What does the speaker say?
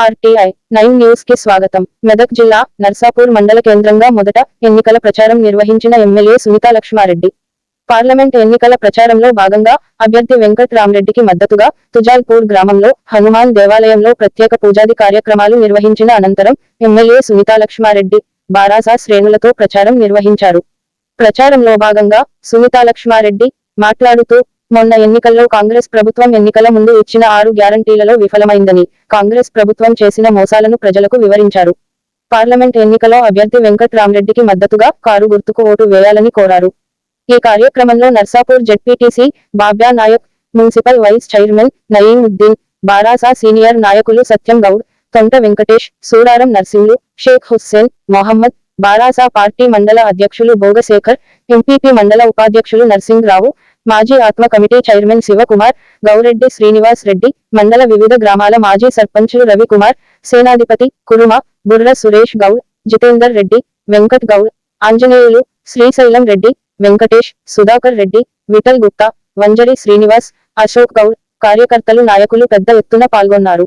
RTI nine న్యూస్కి స్వాగతం. మెదక్ జిల్లా నర్సాపూర్ మండల కేంద్రంగా మొదట ఎన్నికల ప్రచారం నిర్వహించిన ఎమ్మెల్యే సునీతా లక్ష్మారెడ్డి. పార్లమెంట్ ఎన్నికల ప్రచారంలో భాగంగా అభ్యర్థి వెంకట్ రామరెడ్డికి మద్దతుగా తుజాల్పూర్ గ్రామంలో హనుమాన్ దేవాలయంలో ప్రత్యేక పూజాది కార్యక్రమాలు నిర్వహించిన అనంతరం ఎమ్మెల్యే సునీతా లక్ష్మారెడ్డి బారాసా శ్రేణులతో ప్రచారం నిర్వహించారు. ప్రచారంలో భాగంగా సునీతా లక్ష్మారెడ్డి మాట్లాడుతూ మొన్న ఎన్నికల్లో కాంగ్రెస్ ప్రభుత్వం ఎన్నికల ముందు ఇచ్చిన ఆరు గ్యారంటీలలో విఫలమైందని కాంగ్రెస్ ప్రభుత్వం చేసిన మోసాలను ప్రజలకు వివరించారు. పార్లమెంట్ ఎన్నికలో అభ్యర్థి వెంకట్ రామరెడ్డికి మద్దతుగా కారు గుర్తుకు ఓటు వేయాలని కోరారు. ఈ కార్యక్రమంలో Narsapur ZPTC Babya Nayak municipal vice chairman Nayeemuddin Barasa senior నాయకులు సత్యం గౌడ్ తొంట వెంకటేష్ సూరారం నర్సింహులు షేక్ హుస్సేన్ మొహమ్మద్ బారాసా పార్టీ మండల అధ్యక్షులు భోగశేఖర్ ఎంపీపీ మండల ఉపాధ్యక్షులు నర్సింగ్రావు మాజీ ATMA committee chairman Shivakumar Gowreddy Srinivas Reddy మండల వివిధ గ్రామాల మాజీ సర్పంచులు రవికుమార్ సేనాధిపతి కురుమ బుర్ర సురేష్ గౌడ్ జితేందర్ రెడ్డి వెంకట్ గౌడ్ ఆంజనేయులు శ్రీశైలం రెడ్డి వెంకటేష్ సుధాకర్ రెడ్డి విఠల్ గుప్తా వంజరి శ్రీనివాస్ అశోక్ గౌడ్ కార్యకర్తలు నాయకులు పెద్ద ఎత్తున పాల్గొన్నారు.